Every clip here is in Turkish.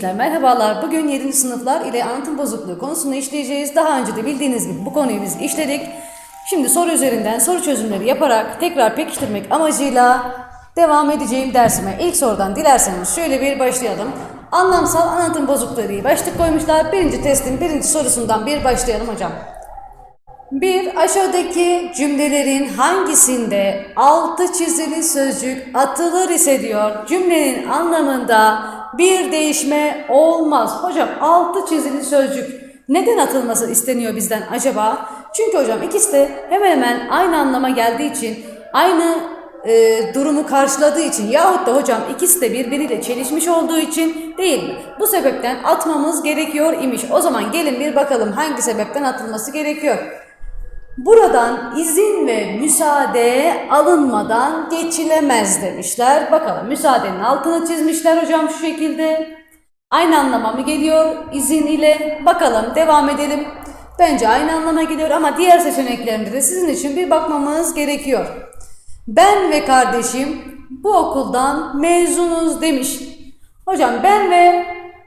Gençler merhabalar. Bugün 7. sınıflar ile anlatım bozukluğu konusunu işleyeceğiz. Daha önce de bildiğiniz gibi bu konuyu biz işledik. Şimdi soru üzerinden soru çözümleri yaparak tekrar pekiştirmek amacıyla devam edeceğim dersime. İlk sorudan dilerseniz şöyle bir başlayalım. Anlamsal anlatım bozukluğu diye başlık koymuşlar. Birinci testin birinci sorusundan bir başlayalım hocam. Bir aşağıdaki cümlelerin hangisinde altı çizili sözcük atılır ise diyor cümlenin anlamında bir değişme olmaz. Hocam altı çizili sözcük neden atılması isteniyor bizden acaba? Çünkü hocam ikisi de hemen hemen aynı anlama geldiği için aynı e, durumu karşıladığı için yahut da hocam ikisi de birbiriyle çelişmiş olduğu için değil mi? Bu sebepten atmamız gerekiyor imiş. O zaman gelin bir bakalım hangi sebepten atılması gerekiyor. Buradan izin ve müsaade alınmadan geçilemez demişler. Bakalım müsaadenin altını çizmişler hocam şu şekilde. Aynı anlama mı geliyor izin ile? Bakalım devam edelim. Bence aynı anlama geliyor ama diğer seçeneklerinde de sizin için bir bakmamız gerekiyor. Ben ve kardeşim bu okuldan mezunuz demiş. Hocam ben ve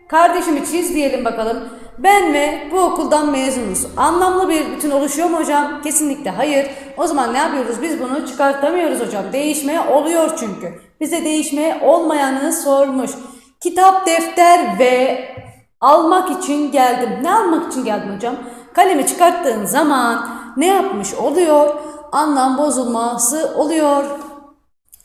kardeşimi çiz diyelim bakalım. Ben ve bu okuldan mezunuz. Anlamlı bir bütün oluşuyor mu hocam? Kesinlikle hayır. O zaman ne yapıyoruz? Biz bunu çıkartamıyoruz hocam. Değişme oluyor çünkü. Bize değişme olmayanı sormuş. Kitap, defter ve almak için geldim. Ne almak için geldim hocam? Kalemi çıkarttığın zaman ne yapmış oluyor? Anlam bozulması oluyor.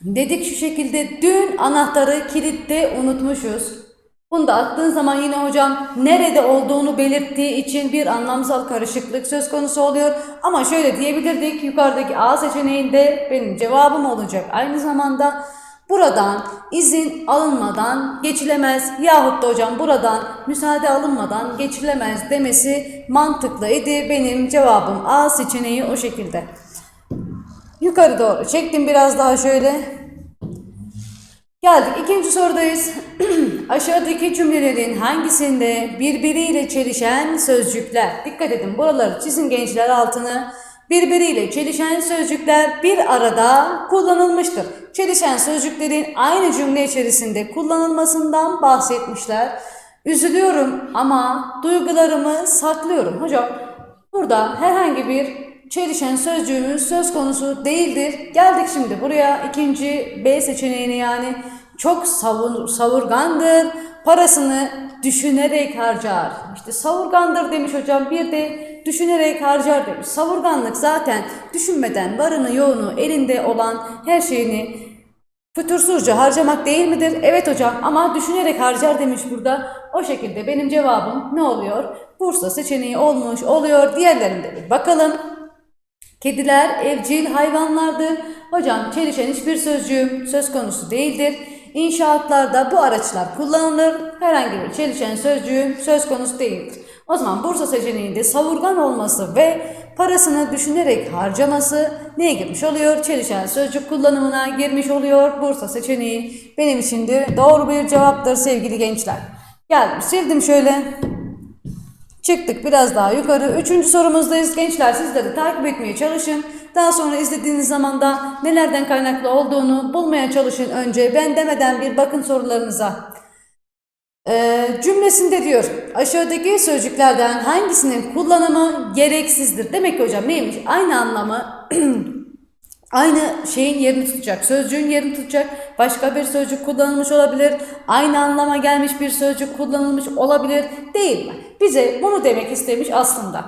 Dedik şu şekilde dün anahtarı kilitte unutmuşuz. Bunu da attığın zaman yine hocam nerede olduğunu belirttiği için bir anlamsal karışıklık söz konusu oluyor. Ama şöyle diyebilirdik yukarıdaki A seçeneğinde benim cevabım olacak. Aynı zamanda buradan izin alınmadan geçilemez yahut da hocam buradan müsaade alınmadan geçilemez demesi mantıklıydı. Benim cevabım A seçeneği o şekilde. Yukarı doğru çektim biraz daha şöyle. Geldik ikinci sorudayız. Aşağıdaki cümlelerin hangisinde birbiriyle çelişen sözcükler? Dikkat edin buraları çizin gençler altını. Birbiriyle çelişen sözcükler bir arada kullanılmıştır. Çelişen sözcüklerin aynı cümle içerisinde kullanılmasından bahsetmişler. Üzülüyorum ama duygularımı saklıyorum. Hocam burada herhangi bir çelişen sözcüğümüz söz konusu değildir. Geldik şimdi buraya ikinci B seçeneğini yani çok savur, savurgandır. Parasını düşünerek harcar. İşte savurgandır demiş hocam. Bir de düşünerek harcar demiş. Savurganlık zaten düşünmeden varını yoğunu elinde olan her şeyini fütursuzca harcamak değil midir? Evet hocam ama düşünerek harcar demiş burada. O şekilde benim cevabım ne oluyor? Bursa seçeneği olmuş oluyor. Diğerlerinde bir bakalım. Kediler evcil hayvanlardır. Hocam çelişen hiçbir sözcüğüm söz konusu değildir. İnşaatlarda bu araçlar kullanılır. Herhangi bir çelişen sözcüğüm söz konusu değildir. O zaman Bursa seçeneğinde savurgan olması ve parasını düşünerek harcaması neye girmiş oluyor? Çelişen sözcük kullanımına girmiş oluyor. Bursa seçeneği benim için de doğru bir cevaptır sevgili gençler. Geldim sildim şöyle. Çıktık biraz daha yukarı. Üçüncü sorumuzdayız. Gençler sizleri takip etmeye çalışın. Daha sonra izlediğiniz zaman da nelerden kaynaklı olduğunu bulmaya çalışın önce. Ben demeden bir bakın sorularınıza. Ee, cümlesinde diyor aşağıdaki sözcüklerden hangisinin kullanımı gereksizdir? Demek ki hocam neymiş? Aynı anlamı aynı şeyin yerini tutacak. Sözcüğün yerini tutacak. Başka bir sözcük kullanılmış olabilir. Aynı anlama gelmiş bir sözcük kullanılmış olabilir. Değil mi? Bize bunu demek istemiş aslında.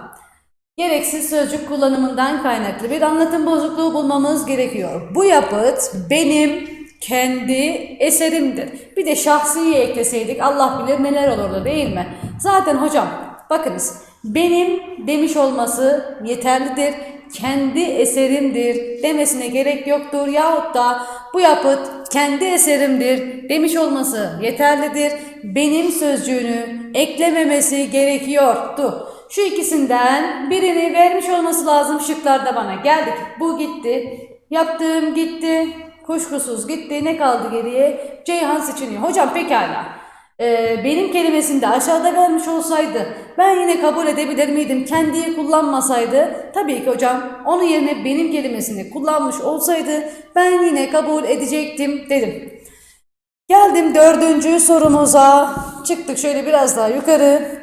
Gereksiz sözcük kullanımından kaynaklı bir anlatım bozukluğu bulmamız gerekiyor. Bu yapıt benim kendi eserimdir. Bir de şahsiyi ekleseydik Allah bilir neler olurdu değil mi? Zaten hocam bakınız benim demiş olması yeterlidir. Kendi eserimdir demesine gerek yoktur. Yahut da bu yapıt kendi eserimdir demiş olması yeterlidir. Benim sözcüğünü eklememesi gerekiyordu. Şu ikisinden birini vermiş olması lazım şıklarda bana. Geldik. Bu gitti. Yaptığım gitti. Kuşkusuz gitti. Ne kaldı geriye? Ceyhan seçiliyor. Hocam pekala. Ee, benim kelimesinde aşağıda vermiş olsaydı ben yine kabul edebilir miydim? Kendiyi kullanmasaydı tabii ki hocam onun yerine benim kelimesini kullanmış olsaydı ben yine kabul edecektim dedim. Geldim dördüncü sorumuza. Çıktık şöyle biraz daha yukarı.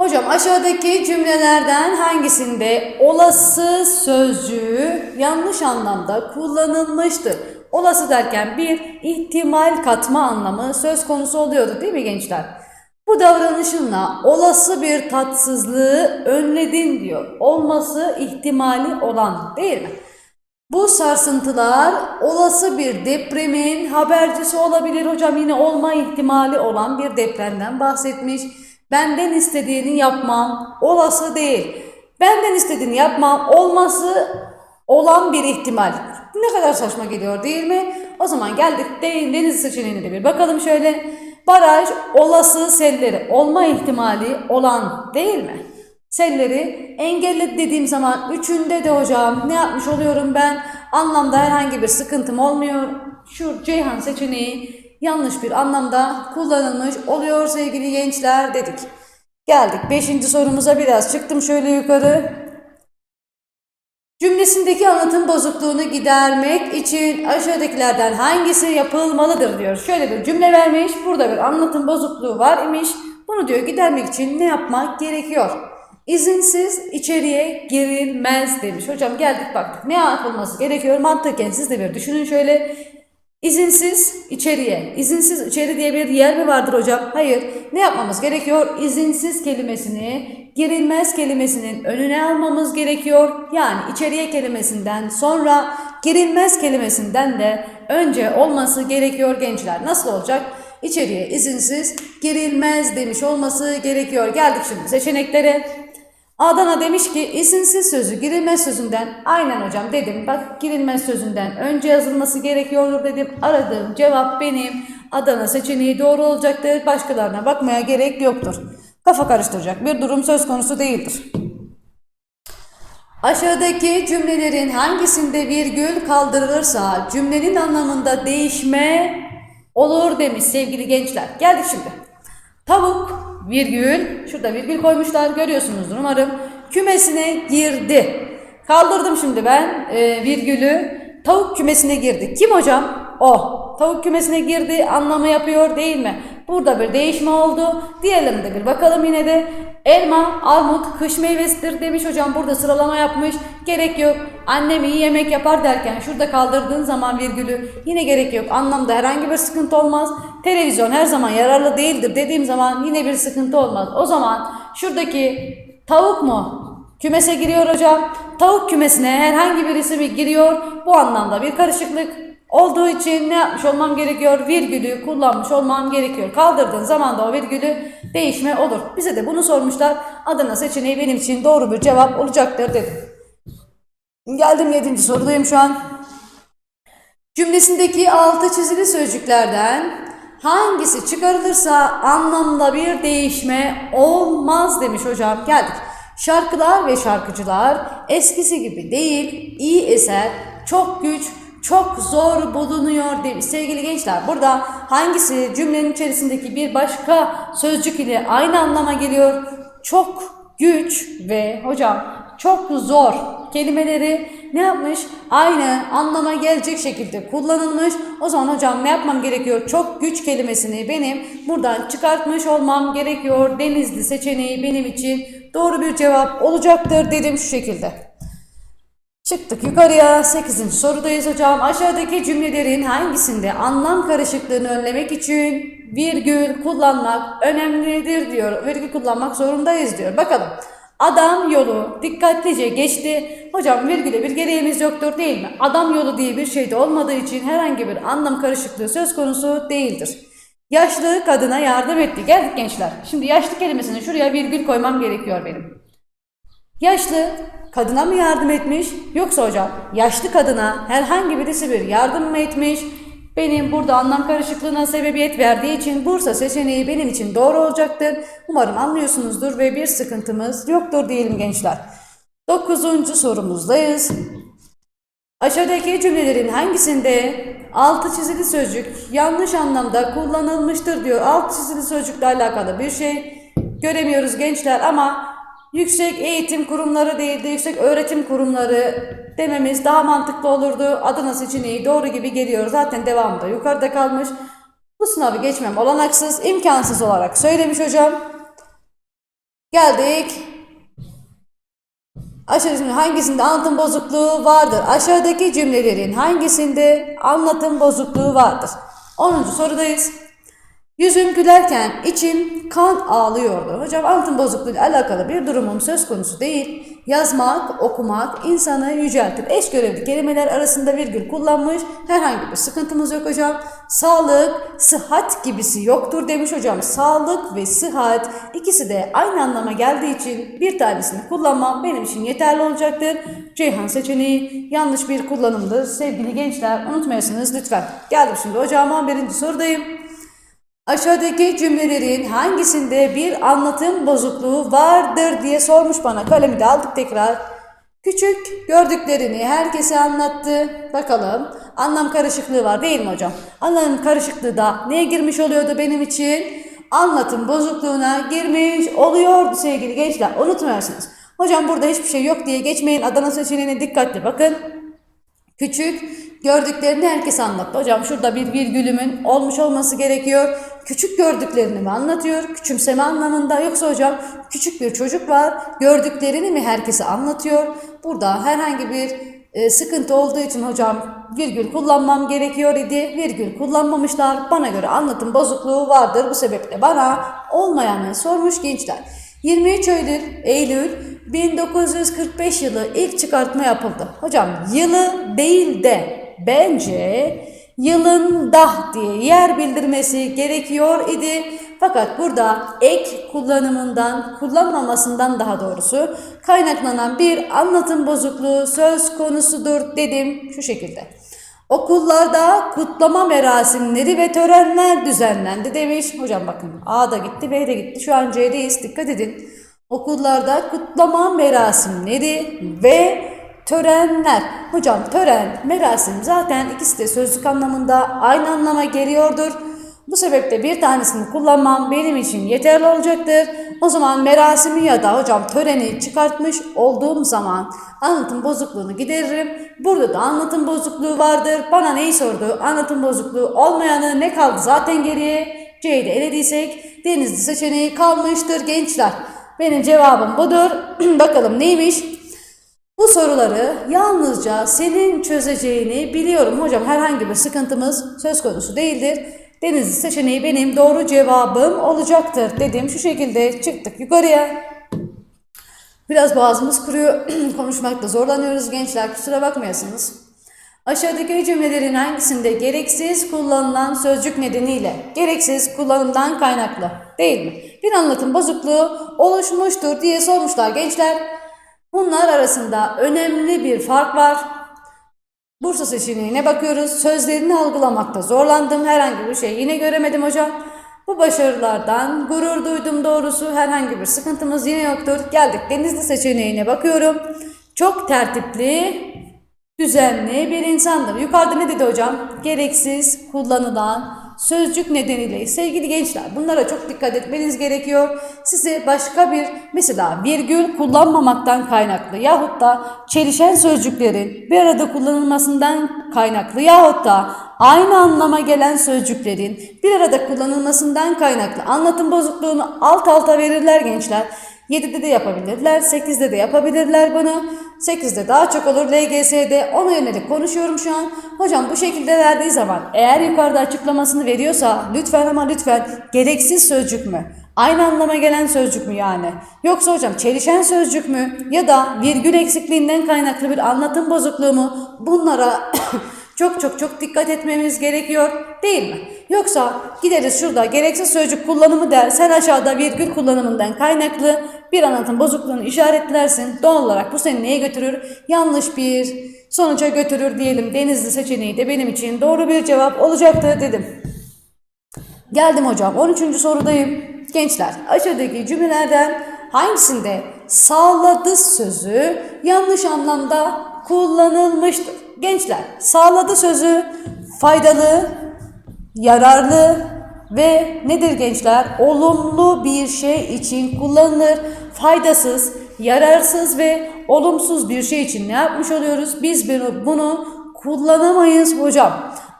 Hocam aşağıdaki cümlelerden hangisinde olası sözcüğü yanlış anlamda kullanılmıştır? Olası derken bir ihtimal katma anlamı söz konusu oluyordu değil mi gençler? Bu davranışınla olası bir tatsızlığı önledin diyor. Olması ihtimali olan değil mi? Bu sarsıntılar olası bir depremin habercisi olabilir hocam. Yine olma ihtimali olan bir depremden bahsetmiş. Benden istediğini yapmam olası değil. Benden istediğini yapmam olması olan bir ihtimal. Ne kadar saçma geliyor değil mi? O zaman geldik de- deniz seçeneğine de bir bakalım şöyle. Baraj olası selleri olma ihtimali olan değil mi? Selleri engelledi dediğim zaman üçünde de hocam ne yapmış oluyorum ben? Anlamda herhangi bir sıkıntım olmuyor. Şu Ceyhan seçeneği yanlış bir anlamda kullanılmış oluyor sevgili gençler dedik. Geldik beşinci sorumuza biraz çıktım şöyle yukarı. Cümlesindeki anlatım bozukluğunu gidermek için aşağıdakilerden hangisi yapılmalıdır diyor. Şöyle bir cümle vermiş. Burada bir anlatım bozukluğu var imiş. Bunu diyor gidermek için ne yapmak gerekiyor? İzinsiz içeriye girilmez demiş. Hocam geldik baktık. Ne yapılması gerekiyor? Mantıken siz de bir düşünün şöyle. İzinsiz içeriye. İzinsiz içeri diye bir yer mi vardır hocam? Hayır. Ne yapmamız gerekiyor? İzinsiz kelimesini, girilmez kelimesinin önüne almamız gerekiyor. Yani içeriye kelimesinden sonra girilmez kelimesinden de önce olması gerekiyor gençler. Nasıl olacak? İçeriye izinsiz girilmez demiş olması gerekiyor. Geldik şimdi seçeneklere. Adana demiş ki izinsiz sözü girilmez sözünden aynen hocam dedim. Bak girilmez sözünden önce yazılması gerekiyordur dedim. Aradığım cevap benim. Adana seçeneği doğru olacaktır. Başkalarına bakmaya gerek yoktur. Kafa karıştıracak bir durum söz konusu değildir. Aşağıdaki cümlelerin hangisinde virgül kaldırılırsa cümlenin anlamında değişme olur demiş sevgili gençler. Geldik şimdi. Tavuk virgül şurada virgül koymuşlar görüyorsunuzdur umarım kümesine girdi. Kaldırdım şimdi ben e, virgülü tavuk kümesine girdi. Kim hocam? O. Tavuk kümesine girdi anlamı yapıyor değil mi? Burada bir değişme oldu. Diğerlerine bir bakalım yine de. Elma, armut, kış meyvesidir demiş hocam. Burada sıralama yapmış. Gerek yok. Annem iyi yemek yapar derken şurada kaldırdığın zaman virgülü yine gerek yok. Anlamda herhangi bir sıkıntı olmaz. Televizyon her zaman yararlı değildir dediğim zaman yine bir sıkıntı olmaz. O zaman şuradaki tavuk mu? Kümese giriyor hocam. Tavuk kümesine herhangi birisi mi giriyor? Bu anlamda bir karışıklık olduğu için ne yapmış olmam gerekiyor? Virgülü kullanmış olmam gerekiyor. Kaldırdığın zaman da o virgülü değişme olur. Bize de bunu sormuşlar. Adana seçeneği benim için doğru bir cevap olacaktır dedim. Geldim yedinci sorudayım şu an. Cümlesindeki altı çizili sözcüklerden hangisi çıkarılırsa anlamda bir değişme olmaz demiş hocam. Geldik. Şarkılar ve şarkıcılar eskisi gibi değil, iyi eser, çok güç, çok zor bulunuyor demiş. Sevgili gençler burada hangisi cümlenin içerisindeki bir başka sözcük ile aynı anlama geliyor? Çok güç ve hocam çok zor kelimeleri ne yapmış? Aynı anlama gelecek şekilde kullanılmış. O zaman hocam ne yapmam gerekiyor? Çok güç kelimesini benim buradan çıkartmış olmam gerekiyor. Denizli seçeneği benim için doğru bir cevap olacaktır dedim şu şekilde. Çıktık yukarıya. 8. sorudayız hocam. Aşağıdaki cümlelerin hangisinde anlam karışıklığını önlemek için virgül kullanmak önemlidir diyor. Virgül kullanmak zorundayız diyor. Bakalım. Adam yolu dikkatlice geçti. Hocam virgüle bir gereğimiz yoktur değil mi? Adam yolu diye bir şey de olmadığı için herhangi bir anlam karışıklığı söz konusu değildir. Yaşlı kadına yardım etti. Geldik gençler. Şimdi yaşlı kelimesini şuraya virgül koymam gerekiyor benim. Yaşlı kadına mı yardım etmiş yoksa hocam yaşlı kadına herhangi birisi bir yardım mı etmiş? Benim burada anlam karışıklığına sebebiyet verdiği için Bursa seçeneği benim için doğru olacaktır. Umarım anlıyorsunuzdur ve bir sıkıntımız yoktur diyelim gençler. Dokuzuncu sorumuzdayız. Aşağıdaki cümlelerin hangisinde altı çizili sözcük yanlış anlamda kullanılmıştır diyor. Altı çizili sözcükle alakalı bir şey göremiyoruz gençler ama yüksek eğitim kurumları değil de yüksek öğretim kurumları dememiz daha mantıklı olurdu. Adana seçeneği doğru gibi geliyor. Zaten devamında yukarıda kalmış. Bu sınavı geçmem olanaksız, imkansız olarak söylemiş hocam. Geldik. Aşağıdaki hangisinde anlatım bozukluğu vardır? Aşağıdaki cümlelerin hangisinde anlatım bozukluğu vardır? 10. sorudayız. Yüzüm gülerken içim kan ağlıyordu. Hocam anlatım bozukluğuyla alakalı bir durumum söz konusu değil. Yazmak, okumak insanı yüceltir. Eş görevli kelimeler arasında virgül kullanmış. Herhangi bir sıkıntımız yok hocam. Sağlık, sıhhat gibisi yoktur demiş hocam. Sağlık ve sıhhat ikisi de aynı anlama geldiği için bir tanesini kullanmam benim için yeterli olacaktır. Ceyhan seçeneği yanlış bir kullanımdır. Sevgili gençler unutmayasınız lütfen. Geldim şimdi hocam 11. sorudayım. Aşağıdaki cümlelerin hangisinde bir anlatım bozukluğu vardır diye sormuş bana. Kalemi de aldık tekrar. Küçük gördüklerini herkese anlattı. Bakalım anlam karışıklığı var değil mi hocam? Anlam karışıklığı da neye girmiş oluyordu benim için? Anlatım bozukluğuna girmiş oluyordu sevgili gençler. Unutmuyorsunuz. Hocam burada hiçbir şey yok diye geçmeyin. Adana seçeneğine dikkatli bakın. Küçük gördüklerini herkes anlattı. Hocam şurada bir virgülümün olmuş olması gerekiyor. Küçük gördüklerini mi anlatıyor? Küçümseme anlamında yoksa hocam küçük bir çocuk var. Gördüklerini mi herkese anlatıyor? Burada herhangi bir e, sıkıntı olduğu için hocam virgül kullanmam gerekiyor idi. Virgül kullanmamışlar. Bana göre anlatım bozukluğu vardır. Bu sebeple bana olmayanı sormuş gençler. 23 Eylül, Eylül 1945 yılı ilk çıkartma yapıldı. Hocam yılı değil de bence yılında diye yer bildirmesi gerekiyor idi. Fakat burada ek kullanımından, kullanmamasından daha doğrusu kaynaklanan bir anlatım bozukluğu söz konusudur dedim şu şekilde. Okullarda kutlama merasimleri ve törenler düzenlendi demiş. Hocam bakın A da gitti B de gitti. Şu an C'deyiz dikkat edin. Okullarda kutlama merasimleri ve törenler. Hocam tören, merasim zaten ikisi de sözlük anlamında aynı anlama geliyordur. Bu sebeple bir tanesini kullanmam benim için yeterli olacaktır. O zaman merasimi ya da hocam töreni çıkartmış olduğum zaman anlatım bozukluğunu gideririm. Burada da anlatım bozukluğu vardır. Bana neyi sordu? Anlatım bozukluğu olmayanı ne kaldı zaten geriye? C'yi de elediysek denizli seçeneği kalmıştır gençler. Benim cevabım budur. Bakalım neymiş? Bu soruları yalnızca senin çözeceğini biliyorum hocam. Herhangi bir sıkıntımız söz konusu değildir. Denizli seçeneği benim doğru cevabım olacaktır dedim. Şu şekilde çıktık yukarıya. Biraz boğazımız kuruyor. Konuşmakta zorlanıyoruz gençler. Kusura bakmayasınız. Aşağıdaki cümlelerin hangisinde gereksiz kullanılan sözcük nedeniyle gereksiz kullanımdan kaynaklı değil mi? Bir anlatım bozukluğu oluşmuştur diye sormuşlar gençler. Bunlar arasında önemli bir fark var. Bursa seçeneğine bakıyoruz. Sözlerini algılamakta zorlandım. Herhangi bir şey yine göremedim hocam. Bu başarılardan gurur duydum doğrusu. Herhangi bir sıkıntımız yine yoktur. Geldik Denizli seçeneğine bakıyorum. Çok tertipli, düzenli bir insandır. Yukarıda ne dedi hocam? Gereksiz kullanılan sözcük nedeniyle sevgili gençler bunlara çok dikkat etmeniz gerekiyor. Size başka bir mesela virgül kullanmamaktan kaynaklı yahut da çelişen sözcüklerin bir arada kullanılmasından kaynaklı yahut da aynı anlama gelen sözcüklerin bir arada kullanılmasından kaynaklı anlatım bozukluğunu alt alta verirler gençler. 7'de de yapabilirler, 8'de de yapabilirler bunu. 8'de daha çok olur LGS'de ona yönelik konuşuyorum şu an. Hocam bu şekilde verdiği zaman eğer yukarıda açıklamasını veriyorsa lütfen ama lütfen gereksiz sözcük mü? Aynı anlama gelen sözcük mü yani? Yoksa hocam çelişen sözcük mü? Ya da virgül eksikliğinden kaynaklı bir anlatım bozukluğu mu? Bunlara çok çok çok dikkat etmemiz gerekiyor değil mi? Yoksa gideriz şurada gereksiz sözcük kullanımı der, sen aşağıda virgül kullanımından kaynaklı bir anlatım bozukluğunu işaretlersin. Doğal olarak bu seni neye götürür? Yanlış bir sonuca götürür diyelim. Denizli seçeneği de benim için doğru bir cevap olacaktı dedim. Geldim hocam 13. sorudayım. Gençler aşağıdaki cümlelerden hangisinde sağladı sözü yanlış anlamda kullanılmıştır? Gençler sağladı sözü faydalı, yararlı ve nedir gençler? Olumlu bir şey için kullanılır. Faydasız, yararsız ve olumsuz bir şey için ne yapmış oluyoruz? Biz bunu, kullanamayız hocam.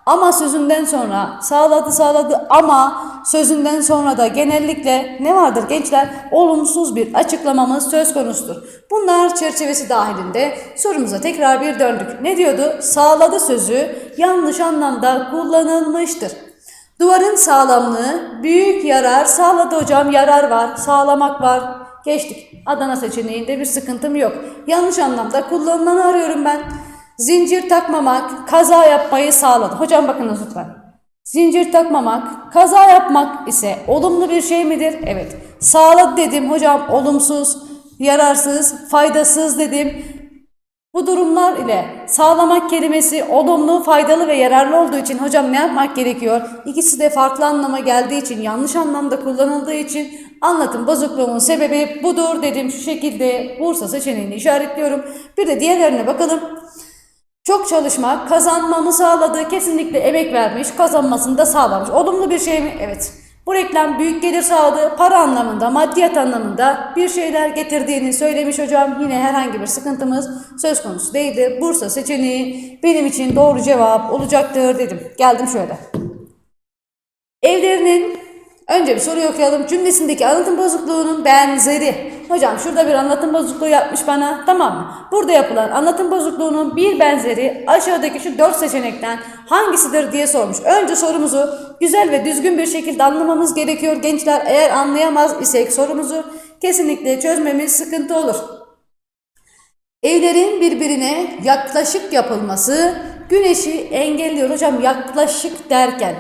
Ama sözünden sonra sağladı sağladı ama sözünden sonra da genellikle ne vardır gençler? Olumsuz bir açıklamamız söz konusudur. Bunlar çerçevesi dahilinde sorumuza tekrar bir döndük. Ne diyordu? Sağladı sözü yanlış anlamda kullanılmıştır. Duvarın sağlamlığı büyük yarar sağladı hocam yarar var sağlamak var geçtik Adana seçeneğinde bir sıkıntım yok yanlış anlamda kullanılanı arıyorum ben zincir takmamak kaza yapmayı sağladı hocam bakınız lütfen zincir takmamak kaza yapmak ise olumlu bir şey midir evet sağladı dedim hocam olumsuz yararsız faydasız dedim bu durumlar ile sağlamak kelimesi olumlu, faydalı ve yararlı olduğu için hocam ne yapmak gerekiyor? İkisi de farklı anlama geldiği için, yanlış anlamda kullanıldığı için anlatım bozukluğunun sebebi budur dedim. Şu şekilde Bursa seçeneğini işaretliyorum. Bir de diğerlerine bakalım. Çok çalışmak kazanmamı sağladı. Kesinlikle emek vermiş, kazanmasını da sağlamış. Olumlu bir şey mi? Evet. Bu reklam büyük gelir sağladı. Para anlamında, maddiyat anlamında bir şeyler getirdiğini söylemiş hocam. Yine herhangi bir sıkıntımız söz konusu değildi. Bursa seçeneği benim için doğru cevap olacaktır dedim. Geldim şöyle. Evlerinin önce bir soruyu okuyalım. Cümlesindeki anlatım bozukluğunun benzeri. Hocam şurada bir anlatım bozukluğu yapmış bana. Tamam mı? Burada yapılan anlatım bozukluğunun bir benzeri aşağıdaki şu dört seçenekten hangisidir diye sormuş. Önce sorumuzu güzel ve düzgün bir şekilde anlamamız gerekiyor gençler. Eğer anlayamaz isek sorumuzu kesinlikle çözmemiz sıkıntı olur. Evlerin birbirine yaklaşık yapılması güneşi engelliyor. Hocam yaklaşık derken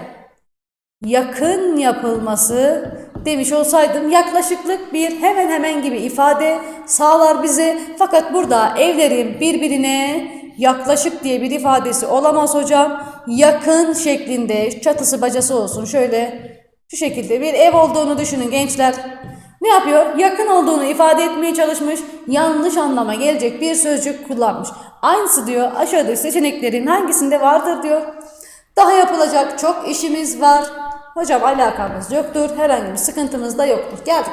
yakın yapılması demiş olsaydım yaklaşıklık bir hemen hemen gibi ifade sağlar bize. Fakat burada evlerin birbirine yaklaşık diye bir ifadesi olamaz hocam. Yakın şeklinde çatısı bacası olsun şöyle şu şekilde bir ev olduğunu düşünün gençler. Ne yapıyor? Yakın olduğunu ifade etmeye çalışmış. Yanlış anlama gelecek bir sözcük kullanmış. Aynısı diyor aşağıdaki seçeneklerin hangisinde vardır diyor. Daha yapılacak çok işimiz var. Hocam alakamız yoktur. Herhangi bir sıkıntımız da yoktur. Geldik.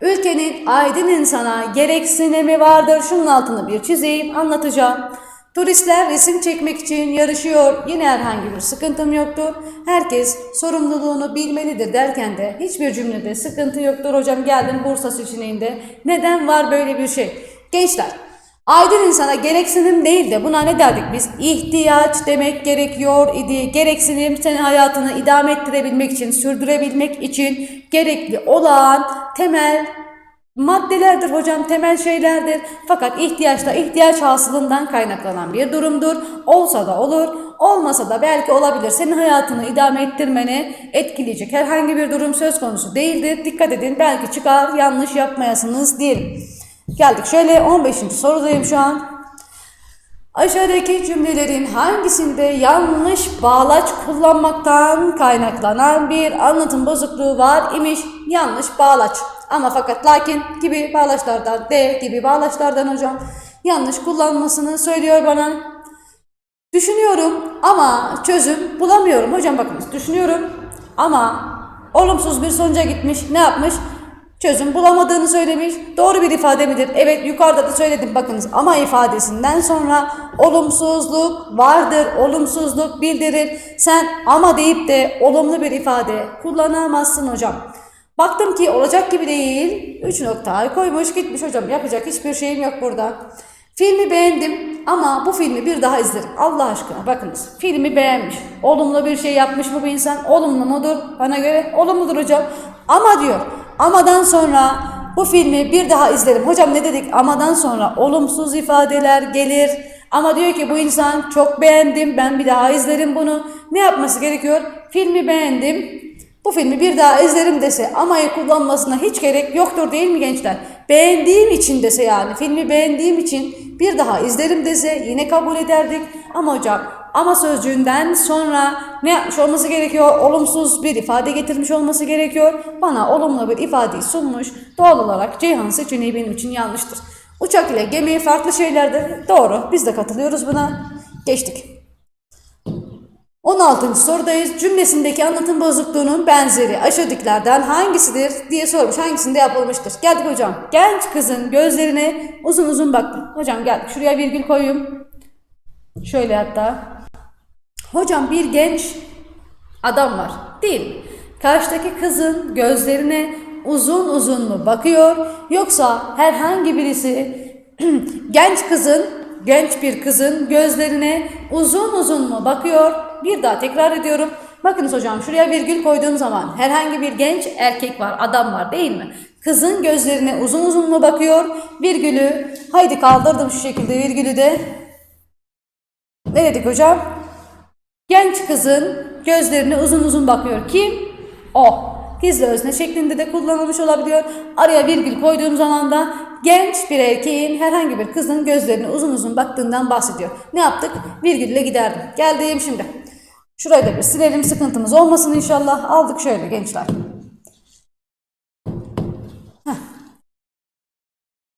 Ülkenin aydın insana gereksinimi vardır. Şunun altını bir çizeyim anlatacağım. Turistler resim çekmek için yarışıyor. Yine herhangi bir sıkıntım yoktur. Herkes sorumluluğunu bilmelidir derken de hiçbir cümlede sıkıntı yoktur. Hocam geldim Bursa seçeneğinde. Neden var böyle bir şey? Gençler Aydın insana gereksinim değil de buna ne derdik biz? İhtiyaç demek gerekiyor idi. Gereksinim senin hayatını idame ettirebilmek için, sürdürebilmek için gerekli olan temel maddelerdir hocam, temel şeylerdir. Fakat ihtiyaçta ihtiyaç hasılından kaynaklanan bir durumdur. Olsa da olur, olmasa da belki olabilir. Senin hayatını idame ettirmeni etkileyecek herhangi bir durum söz konusu değildir. Dikkat edin belki çıkar yanlış yapmayasınız diyelim. Geldik şöyle 15. sorudayım şu an. Aşağıdaki cümlelerin hangisinde yanlış bağlaç kullanmaktan kaynaklanan bir anlatım bozukluğu var imiş? Yanlış bağlaç. Ama fakat lakin gibi bağlaçlardan, de gibi bağlaçlardan hocam yanlış kullanmasını söylüyor bana. Düşünüyorum ama çözüm bulamıyorum. Hocam bakınız düşünüyorum ama olumsuz bir sonuca gitmiş. Ne yapmış? Çözüm bulamadığını söylemiş. Doğru bir ifade midir? Evet yukarıda da söyledim bakınız ama ifadesinden sonra olumsuzluk vardır. Olumsuzluk bildirir. Sen ama deyip de olumlu bir ifade kullanamazsın hocam. Baktım ki olacak gibi değil. 3 nokta koymuş gitmiş hocam. Yapacak hiçbir şeyim yok burada. Filmi beğendim ama bu filmi bir daha izlerim. Allah aşkına bakınız. Filmi beğenmiş. Olumlu bir şey yapmış mı bu insan? Olumlu mudur? Bana göre olumludur hocam. Ama diyor amadan sonra bu filmi bir daha izlerim. Hocam ne dedik? Amadan sonra olumsuz ifadeler gelir. Ama diyor ki bu insan çok beğendim ben bir daha izlerim bunu. Ne yapması gerekiyor? Filmi beğendim. Bu filmi bir daha izlerim dese amayı kullanmasına hiç gerek yoktur değil mi gençler? Beğendiğim için dese yani filmi beğendiğim için bir daha izlerim dese yine kabul ederdik. Ama hocam ama sözcüğünden sonra ne yapmış olması gerekiyor? Olumsuz bir ifade getirmiş olması gerekiyor. Bana olumlu bir ifadeyi sunmuş. Doğal olarak Ceyhan seçeneği benim için yanlıştır. Uçak ile gemi farklı şeylerdir. Doğru. Biz de katılıyoruz buna. Geçtik. 16. sorudayız. Cümlesindeki anlatım bozukluğunun benzeri aşağıdakilerden hangisidir diye sormuş. Hangisinde yapılmıştır? Geldik hocam. Genç kızın gözlerine uzun uzun baktım. Hocam geldik. Şuraya virgül koyayım. Şöyle hatta. Hocam bir genç adam var değil mi? Karşıdaki kızın gözlerine uzun uzun mu bakıyor yoksa herhangi birisi genç kızın genç bir kızın gözlerine uzun uzun mu bakıyor? Bir daha tekrar ediyorum. Bakınız hocam şuraya virgül koyduğum zaman herhangi bir genç erkek var, adam var değil mi? Kızın gözlerine uzun uzun mu bakıyor? Virgülü haydi kaldırdım şu şekilde virgülü de. Ne dedik hocam? Genç kızın gözlerine uzun uzun bakıyor. Kim? O. Gizli özne şeklinde de kullanılmış olabiliyor. Araya virgül koyduğum zaman da genç bir erkeğin herhangi bir kızın gözlerine uzun uzun baktığından bahsediyor. Ne yaptık? Virgülle giderdim. Geldim şimdi. Şurayı da bir silelim sıkıntımız olmasın inşallah. Aldık şöyle gençler. Heh.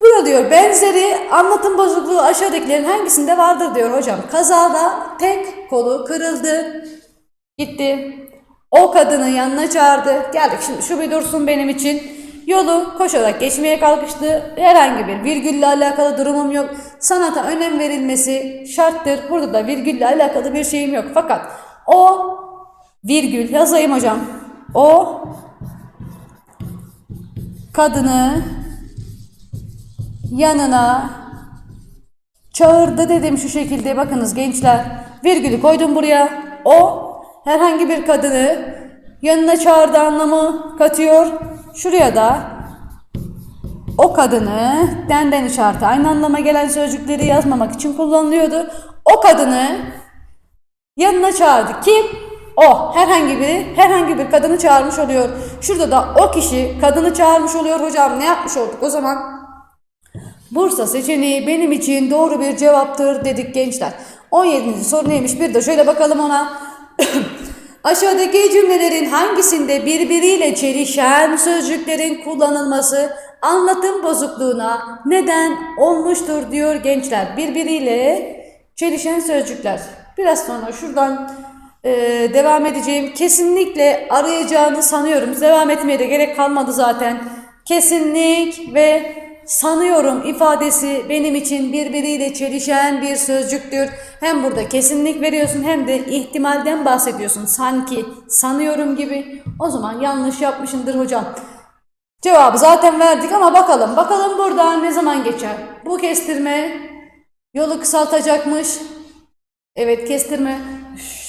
Burada diyor benzeri anlatım bozukluğu aşağıdakilerin hangisinde vardır diyor hocam. Kazada tek kolu kırıldı. Gitti. O kadını yanına çağırdı. Geldik şimdi şu bir dursun benim için. Yolu koşarak geçmeye kalkıştı. Herhangi bir virgülle alakalı durumum yok. Sanata önem verilmesi şarttır. Burada da virgülle alakalı bir şeyim yok. Fakat o virgül yazayım hocam. O kadını yanına. Çağırdı dedim şu şekilde bakınız gençler. Virgülü koydum buraya. O herhangi bir kadını yanına çağırdı anlamı katıyor. Şuraya da o kadını denden işareti aynı anlama gelen sözcükleri yazmamak için kullanılıyordu. O kadını yanına çağırdı. Kim? O. Herhangi biri herhangi bir kadını çağırmış oluyor. Şurada da o kişi kadını çağırmış oluyor. Hocam ne yapmış olduk o zaman Bursa seçeneği benim için doğru bir cevaptır dedik gençler. 17. soru neymiş bir de şöyle bakalım ona. Aşağıdaki cümlelerin hangisinde birbiriyle çelişen sözcüklerin kullanılması anlatım bozukluğuna neden olmuştur diyor gençler. Birbiriyle çelişen sözcükler. Biraz sonra şuradan e, devam edeceğim. Kesinlikle arayacağını sanıyorum. Devam etmeye de gerek kalmadı zaten. Kesinlik ve sanıyorum ifadesi benim için birbiriyle çelişen bir sözcüktür. Hem burada kesinlik veriyorsun hem de ihtimalden bahsediyorsun. Sanki, sanıyorum gibi. O zaman yanlış yapmışındır hocam. Cevabı zaten verdik ama bakalım. Bakalım buradan ne zaman geçer? Bu kestirme yolu kısaltacakmış. Evet kestirme.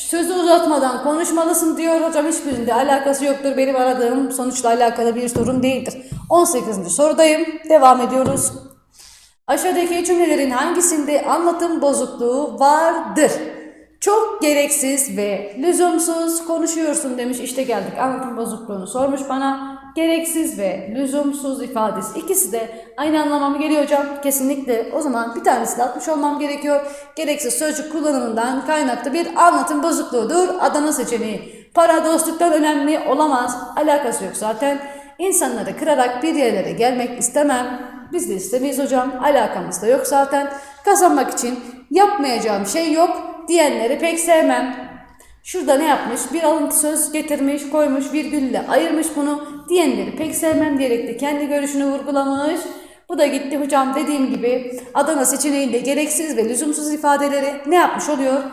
Sözü uzatmadan konuşmalısın diyor hocam hiçbirinde alakası yoktur. Benim aradığım sonuçla alakalı bir sorun değildir. 18. sorudayım. Devam ediyoruz. Aşağıdaki cümlelerin hangisinde anlatım bozukluğu vardır? Çok gereksiz ve lüzumsuz konuşuyorsun demiş. İşte geldik anlatım bozukluğunu sormuş bana. Gereksiz ve lüzumsuz ifadesi. İkisi de aynı anlama mı geliyor hocam? Kesinlikle. O zaman bir tanesini atmış olmam gerekiyor. Gereksiz sözcük kullanımından kaynaklı bir anlatım bozukluğudur. Adana seçeneği. Para dostluktan önemli olamaz. Alakası yok zaten. İnsanları kırarak bir yerlere gelmek istemem. Biz de istemeyiz hocam. Alakamız da yok zaten. Kazanmak için yapmayacağım şey yok diyenleri pek sevmem. Şurada ne yapmış? Bir alıntı söz getirmiş, koymuş, virgülle ayırmış bunu. Diyenleri pek sevmem diyerek de kendi görüşünü vurgulamış. Bu da gitti hocam dediğim gibi Adana seçeneğinde gereksiz ve lüzumsuz ifadeleri ne yapmış oluyor?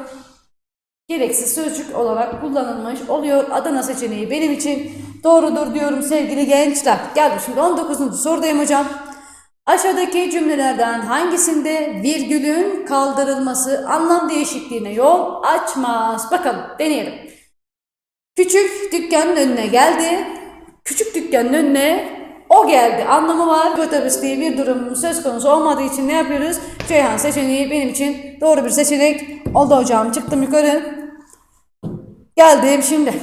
Gereksiz sözcük olarak kullanılmış oluyor. Adana seçeneği benim için doğrudur diyorum sevgili gençler. Geldim şimdi 19. sorudayım hocam. Aşağıdaki cümlelerden hangisinde virgülün kaldırılması anlam değişikliğine yol açmaz? Bakalım deneyelim. Küçük dükkanın önüne geldi. Küçük dükkanın önüne o geldi anlamı var. Otobüs diye bir durum söz konusu olmadığı için ne yapıyoruz? Ceyhan seçeneği benim için doğru bir seçenek oldu hocam. Çıktım yukarı. Geldim şimdi.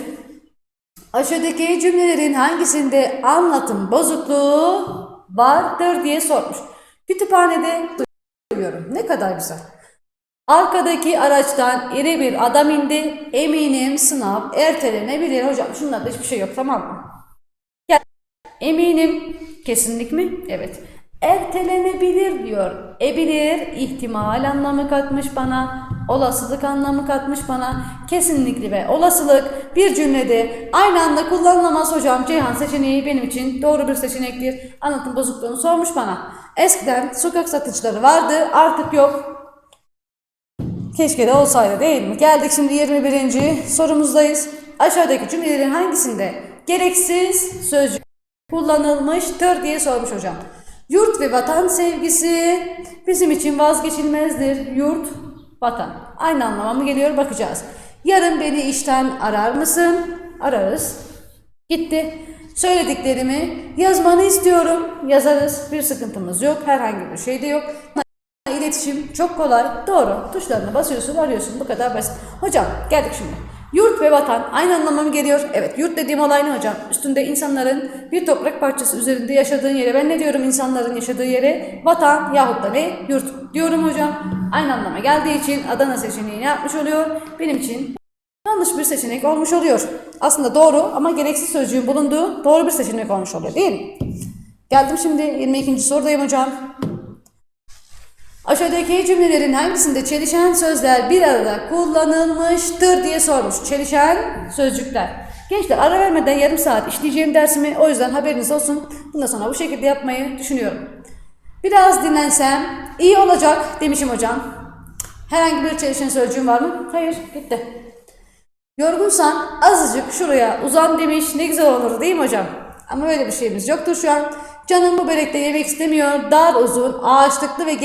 Aşağıdaki cümlelerin hangisinde anlatım bozukluğu vardır diye sormuş. Kütüphanede duyuyorum. Ne kadar güzel. Arkadaki araçtan iri bir adam indi. Eminim sınav ertelenebilir. Hocam şunlarda hiçbir şey yok tamam mı? Gel. Eminim. Kesinlik mi? Evet. Ertelenebilir diyor. Ebilir ihtimal anlamı katmış bana. Olasılık anlamı katmış bana. Kesinlikli ve olasılık bir cümlede aynı anda kullanılamaz hocam. Ceyhan seçeneği benim için doğru bir seçenektir. Anlatım bozukluğunu sormuş bana. Eskiden sokak satıcıları vardı artık yok. Keşke de olsaydı değil mi? Geldik şimdi 21. sorumuzdayız. Aşağıdaki cümlelerin hangisinde gereksiz sözcük kullanılmıştır diye sormuş hocam. Yurt ve vatan sevgisi bizim için vazgeçilmezdir. Yurt, vatan. Aynı anlama mı geliyor bakacağız. Yarın beni işten arar mısın? Ararız. Gitti. Söylediklerimi yazmanı istiyorum. Yazarız. Bir sıkıntımız yok. Herhangi bir şey de yok. İletişim çok kolay. Doğru. Tuşlarına basıyorsun, arıyorsun. Bu kadar basit. Hocam geldik şimdi. Yurt ve vatan aynı anlama mı geliyor? Evet. Yurt dediğim olay ne hocam? Üstünde insanların bir toprak parçası üzerinde yaşadığın yere. Ben ne diyorum insanların yaşadığı yere? Vatan yahut da ne? Yurt diyorum hocam. Aynı anlama geldiği için Adana seçeneği ne yapmış oluyor? Benim için yanlış bir seçenek olmuş oluyor. Aslında doğru ama gereksiz sözcüğün bulunduğu doğru bir seçenek olmuş oluyor değil mi? Geldim şimdi 22. sorudayım hocam. Aşağıdaki cümlelerin hangisinde çelişen sözler bir arada kullanılmıştır diye sormuş. Çelişen sözcükler. Gençler ara vermeden yarım saat işleyeceğim dersimi o yüzden haberiniz olsun. Bundan sonra bu şekilde yapmayı düşünüyorum. Biraz dinlensem iyi olacak demişim hocam. Herhangi bir çelişen sözcüğüm var mı? Hayır gitti. Yorgunsan azıcık şuraya uzan demiş. Ne güzel olur değil mi hocam? Ama öyle bir şeyimiz yoktur şu an. Canım bu börekte yemek istemiyor. Dar uzun, ağaçlıklı ve geniş